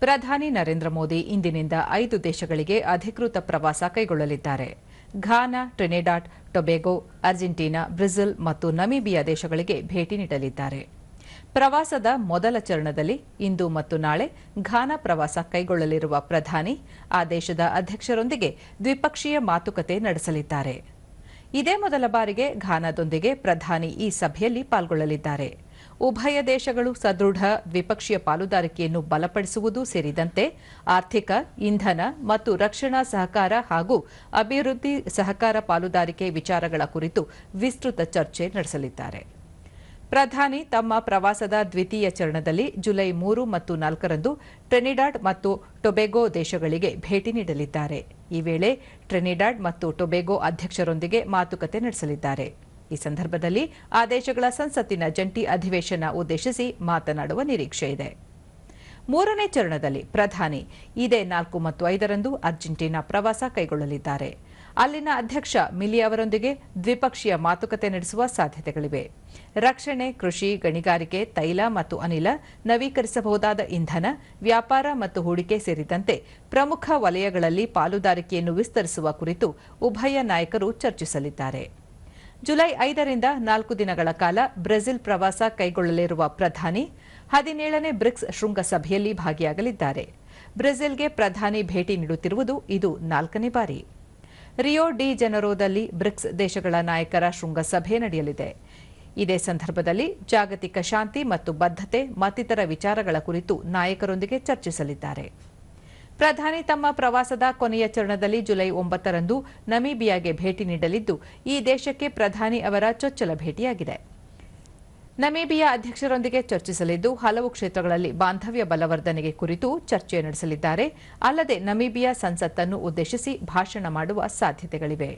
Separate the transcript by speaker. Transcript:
Speaker 1: ಪ್ರಧಾನಿ ನರೇಂದ್ರ ಮೋದಿ ಇಂದಿನಿಂದ ಐದು ದೇಶಗಳಿಗೆ ಅಧಿಕೃತ ಪ್ರವಾಸ ಕೈಗೊಳ್ಳಲಿದ್ದಾರೆ. Ghana Trinidad Tobago, Argentina, Brazil ಮತ್ತು ನಮೀಬಿಯಾ ದೇಶಗಳಿಗೆ ಭೇಟಿ ನೀಡಲಿದ್ದಾರೆ. ಪ್ರವಾಸದ ಮೊದಲ ಚರಣದಲ್ಲಿ ಇಂದು ಮತ್ತು ನಾಳೆ ಘಾನಾ ಪ್ರವಾಸ ಕೈಗೊಳ್ಳಲಿರುವ ಪ್ರಧಾನಿ, ಆ ದೇಶದ ಅಧ್ಯಕ್ಷರೊಂದಿಗೆ ದ್ವಿಪಕ್ಷೀಯ ಮಾತುಕತೆ ನಡೆಸಲಿದ್ದಾರೆ. ಇದೇ ಮೊದಲ ಬಾರಿಗೆ ಘಾನಾದೊಂದಿಗೆ ಪ್ರಧಾನಿ ಈ ಸಭೆಯಲ್ಲಿ ಪಾಲ್ಗೊಳ್ಳಲಿದ್ದಾರೆ. ಉಭಯ ದೇಶಗಳು ಸದೃಢ ದ್ವಿಪಕ್ಷೀಯ ಪಾಲುದಾರಿಕೆಯನ್ನು ಬಲಪಡಿಸುವುದು ಸೇರಿದಂತೆ ಆರ್ಥಿಕ, ಇಂಧನ ಮತ್ತು ರಕ್ಷಣಾ ಸಹಕಾರ ಹಾಗೂ ಅಭಿವೃದ್ಧಿ ಸಹಕಾರ ಪಾಲುದಾರಿಕೆ ವಿಚಾರಗಳ ಕುರಿತು ವಿಸ್ತೃತ ಚರ್ಚೆ ನಡೆಸಲಿದ್ದಾರೆ. ಪ್ರಧಾನಿ ತಮ್ಮ ಪ್ರವಾಸದ ದ್ವಿತೀಯ ಚರಣದಲ್ಲಿ ಜುಲೈ ಮೂರು ಮತ್ತು ನಾಲ್ಕರಂದು ಟ್ರೆನಿಡಾಡ್ ಮತ್ತು ಟೊಬೆಗೊ ದೇಶಗಳಿಗೆ ಭೇಟಿ ನೀಡಲಿದ್ದಾರೆ. ಈ ವೇಳೆ ಟ್ರೆನಿಡಾಡ್ ಮತ್ತು ಟೊಬೆಗೊ ಅಧ್ಯಕ್ಷರೊಂದಿಗೆ ಮಾತುಕತೆ ನಡೆಸಲಿದ್ದಾರೆ. ಈ ಸಂದರ್ಭದಲ್ಲಿ ಆ ಸಂಸತ್ತಿನ ಜಂಟಿ ಅಧಿವೇಶನ ಉದ್ದೇಶಿಸಿ ಮಾತನಾಡುವ ನಿರೀಕ್ಷೆ ಇದೆ. ಮೂರನೇ ಚರಣದಲ್ಲಿ ಪ್ರಧಾನಿ ಇದೇ ನಾಲ್ಕು ಮತ್ತು ಐದರಂದು ಅರ್ಜೆಂಟೀನಾ ಪ್ರವಾಸ ಕೈಗೊಳ್ಳಲಿದ್ದಾರೆ. ಅಲ್ಲಿನ ಅಧ್ಯಕ್ಷ ಮಿಲಿ ಅವರೊಂದಿಗೆ ದ್ವಿಪಕ್ಷೀಯ ಮಾತುಕತೆ ನಡೆಸುವ ಸಾಧ್ಯತೆಗಳಿವೆ. ರಕ್ಷಣೆ, ಕೃಷಿ, ಗಣಿಗಾರಿಕೆ, ತೈಲ ಮತ್ತು ಅನಿಲ ನವೀಕರಿಸಬಹುದಾದ ಇಂಧನ, ವ್ಯಾಪಾರ ಮತ್ತು ಹೂಡಿಕೆ ಸೇರಿದಂತೆ ಪ್ರಮುಖ ವಲಯಗಳಲ್ಲಿ ಪಾಲುದಾರಿಕೆಯನ್ನು ವಿಸ್ತರಿಸುವ ಕುರಿತು ಉಭಯ ನಾಯಕರು ಚರ್ಚಿಸಲಿದ್ದಾರೆ. ಜುಲೈ ಐದರಿಂದ ನಾಲ್ಕು ದಿನಗಳ ಕಾಲ ಬ್ರೆಜಿಲ್ ಪ್ರವಾಸ ಕೈಗೊಳ್ಳಲಿರುವ ಪ್ರಧಾನಿ, ಹದಿನೇಳನೇ ಬ್ರಿಕ್ಸ್ ಶೃಂಗಸಭೆಯಲ್ಲಿ ಭಾಗಿಯಾಗಲಿದ್ದಾರೆ. ಬ್ರೆಜಿಲ್ಗೆ ಪ್ರಧಾನಿ ಭೇಟಿ ನೀಡುತ್ತಿರುವುದು ಇದು ನಾಲ್ಕನೇ ಬಾರಿ. ರಿಯೋ ಡಿ ಜನರೋದಲ್ಲಿ ಬ್ರಿಕ್ಸ್ ದೇಶಗಳ ನಾಯಕರ ಶೃಂಗಸಭೆ ನಡೆಯಲಿದೆ. ಇದೇ ಸಂದರ್ಭದಲ್ಲಿ ಜಾಗತಿಕ ಶಾಂತಿ ಮತ್ತು ಬದ್ಧತೆ ಮತ್ತಿತರ ವಿಚಾರಗಳ ಕುರಿತು ನಾಯಕರೊಂದಿಗೆ ಚರ್ಚಿಸಲಿದ್ದಾರೆ. ಪ್ರಧಾನಿ ತಮ್ಮ ಪ್ರವಾಸದ ಕೊನೆಯ ಚರಣದಲ್ಲಿ ಜುಲೈ ಒಂಬತ್ತರಂದು ನಮೀಬಿಯಾಗೆ ಭೇಟಿ ನೀಡಲಿದ್ದು, ಈ ದೇಶಕ್ಕೆ ಪ್ರಧಾನಿ ಅವರ ಚೊಚ್ಚಲ ಭೇಟಿಯಾಗಿದೆ. ನಮೀಬಿಯಾ ಅಧ್ಯಕ್ಷರೊಂದಿಗೆ ಚರ್ಚಿಸಲಿದ್ದು, ಹಲವು ಕ್ಷೇತ್ರಗಳಲ್ಲಿ ಬಾಂಧವ್ಯ ಬಲವರ್ಧನೆಗೆ ಕುರಿತು ಚರ್ಚೆ ನಡೆಸಲಿದ್ದಾರೆ. ಅಲ್ಲದೆ ನಮೀಬಿಯಾ ಸಂಸತ್ತನ್ನು ಉದ್ದೇಶಿಸಿ ಭಾಷಣ ಮಾಡುವ ಸಾಧ್ಯತೆಗಳಿವೆ.